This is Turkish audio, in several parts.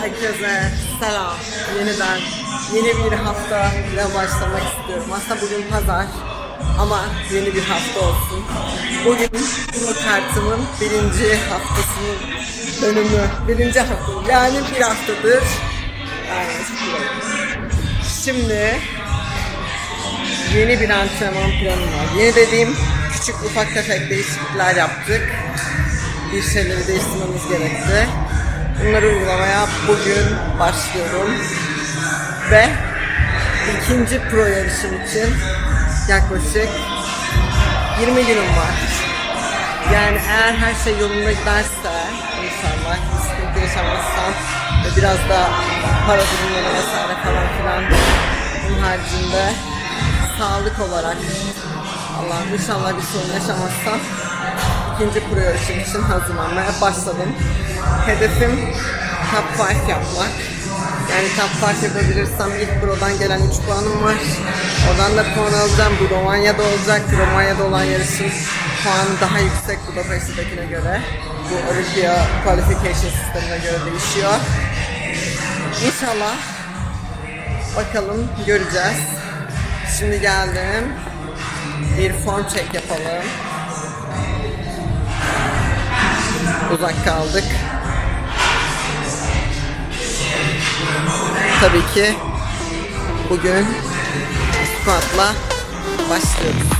Herkese selam. Yeniden yeni bir hafta ile başlamak istiyorum. Aslında bugün pazar ama yeni bir hafta olsun. Bugün bu kartımın birinci haftasının dönümü. Birinci hafta yani bir haftadır. Şimdi yeni bir antrenman planım var. Yeni dediğim küçük ufak tefek değişiklikler yaptık. Bir şeyleri değiştirmemiz gerekti. Bunları uygulamaya bugün başlıyorum. Ve ikinci pro yarışım için yaklaşık 20 günüm var. Yani eğer her şey yolunda giderse hiç sıkıntı yaşamazsam ve biraz da para durumları vesaire falan filan bunun haricinde sağlık olarak Allah'ım inşallah bir sorun yaşamazsam ikinci pro yarışım için hazırlanmaya başladım. Hedefim top 5 yapmak. Yani top 5 yapabilirsem ilk prodan gelen 3 puanım var. Oradan da puan alacağım. Bu Romanya'da olacak. Romanya'da olan yarışın puanı daha yüksek Budapest'tekine göre. Bu Olympia Qualification sistemine göre değişiyor. İnşallah bakalım göreceğiz. Şimdi geldim. Bir form check yapalım. Uzak kaldık. Tabii ki bugün squatla başlıyoruz.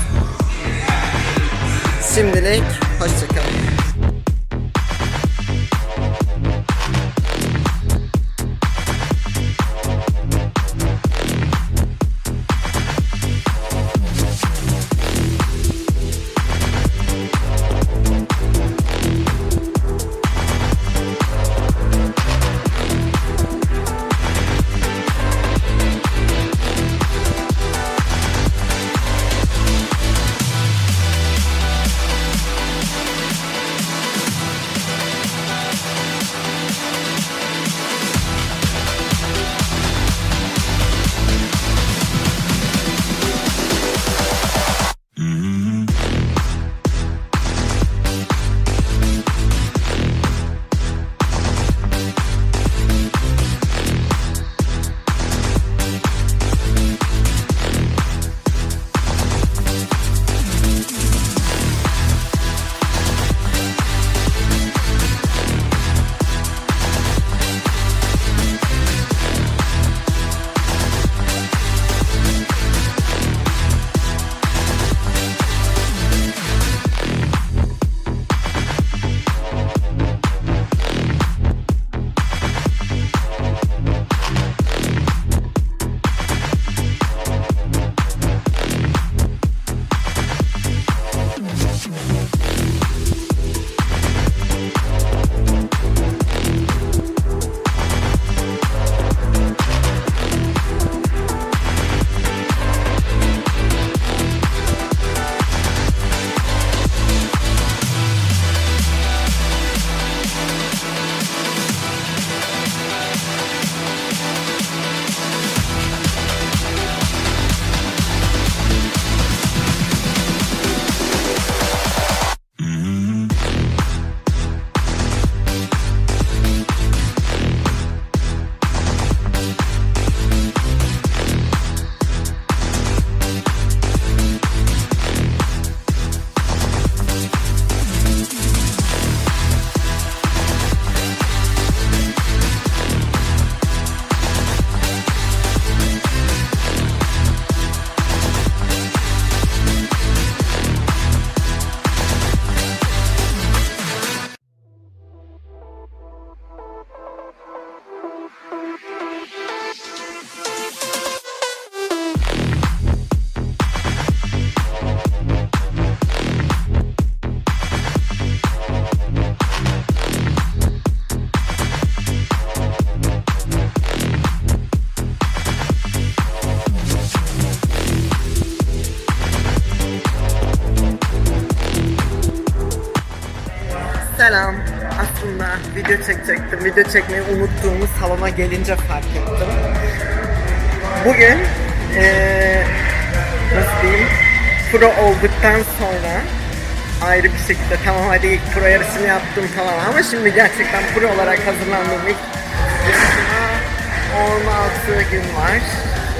Şimdilik hoşçakalın. Selam. Aslında video çekecektim. Video çekmeyi unuttuğumu salona gelince fark ettim. Bugün eee nasıl diyeyim pro olduktan sonra ayrı bir şekilde tamam hadi ilk pro yarışını yaptım falan ama şimdi gerçekten pro olarak hazırlandığım ilk 16 gün var.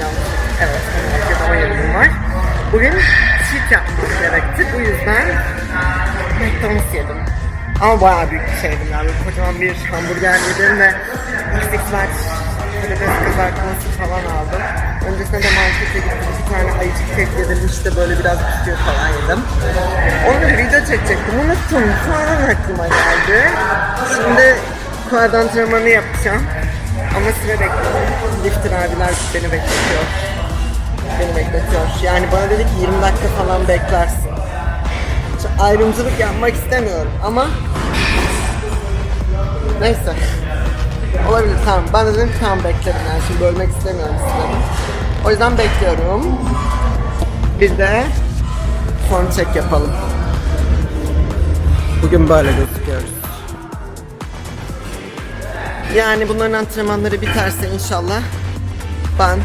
Yanlış. Evet, 16 ya da 17 gün var. Bugün cheat yapmam gerekti. Bu yüzden McDonald's yedim. Ama bayağı büyük bir şeydim yani. Kocaman bir hamburger yedim ve large patates kızartması falan aldım. Öncesinde de markete gittim. Bir tane ayıcık kek yedim. İşte böyle biraz bisküvi falan yedim. Onu da video çekecektim. Unuttum. Sonradan aklıma geldi. Şimdi quad antrenmanı yapacağım. Ama sıra bekliyorum. Lifter abiler beni bekletiyor. Beni bekletiyor. Yani bana dedi ki 20 dakika falan beklersin. Şu ayrımcılık yapmak istemiyorum ama neyse. Olabilir tamam. Ben de dedim tamam beklerim yani şimdi bölmek istemiyorum sizleri. O yüzden bekliyorum. Bir de form check yapalım. Bugün böyle gözüküyoruz. Yani bunların antrenmanları biterse inşallah ben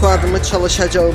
kuadımı çalışacağım.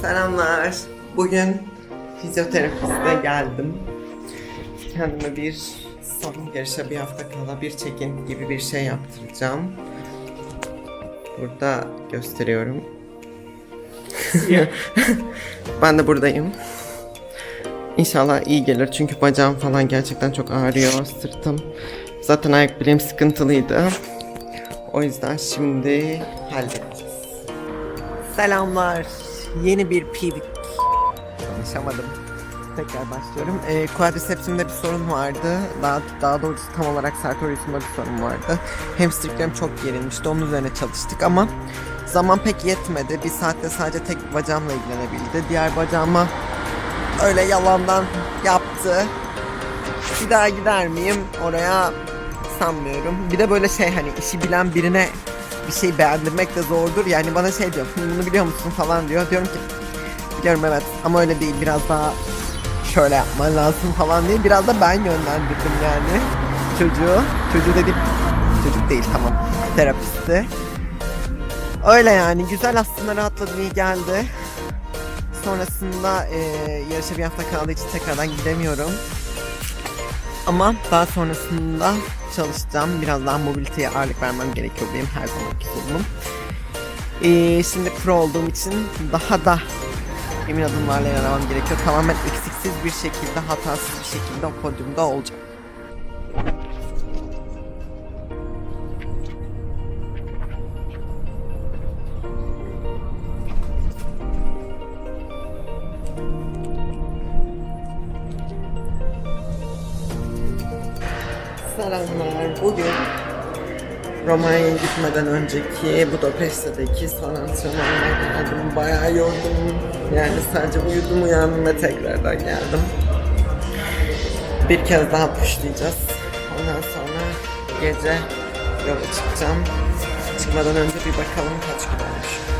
Selamlar. Bugün fizyoterapiste geldim. Kendime bir son yarışa bir hafta kala bir check-in gibi bir şey yaptıracağım. Burada gösteriyorum. ben de buradayım. İnşallah iyi gelir çünkü bacağım falan gerçekten çok ağrıyor, sırtım. Zaten ayak bileğim sıkıntılıydı. O yüzden şimdi halledeceğiz. Selamlar. Yeni bir PV... Konuşamadım. Tekrar başlıyorum. Ee, quadricepsimde bir sorun vardı. Daha, daha doğrusu tam olarak sartoriusumda bir sorun vardı. Hamstringlerim çok gerilmişti. Onun üzerine çalıştık ama zaman pek yetmedi. Bir saatte sadece tek bacağımla ilgilenebildi. Diğer bacağıma öyle yalandan yaptı. Bir daha gider miyim oraya sanmıyorum. Bir de böyle şey hani işi bilen birine bir şey beğendirmek de zordur. Yani bana şey diyor, "Hı, bunu biliyor musun falan diyor. Diyorum ki Biliyorum evet ama öyle değil biraz daha şöyle yapman lazım falan değil. Biraz da ben yönlendirdim yani çocuğu. Çocuğu dedim çocuk değil tamam terapisti. Öyle yani güzel aslında rahatladım iyi geldi. Sonrasında e, yarışa bir hafta kaldığı için tekrardan gidemiyorum. Ama daha sonrasında çalışacağım. Biraz daha mobiliteye ağırlık vermem gerekiyor benim her zamanki sorunum. E, şimdi pro olduğum için daha da emin adımlarla ilerlemem gerekiyor. Tamamen eksiksiz bir şekilde, hatasız bir şekilde o podyumda olacağım. Selamlar. Bugün Romanya'ya gitmeden önceki Budapeşte'deki son antrenmanına geldim. Bayağı yorgunum. Yani sadece uyudum uyandım ve tekrardan geldim. Bir kez daha pushlayacağız. Ondan sonra gece yola çıkacağım. Çıkmadan önce bir bakalım kaç gün olmuş.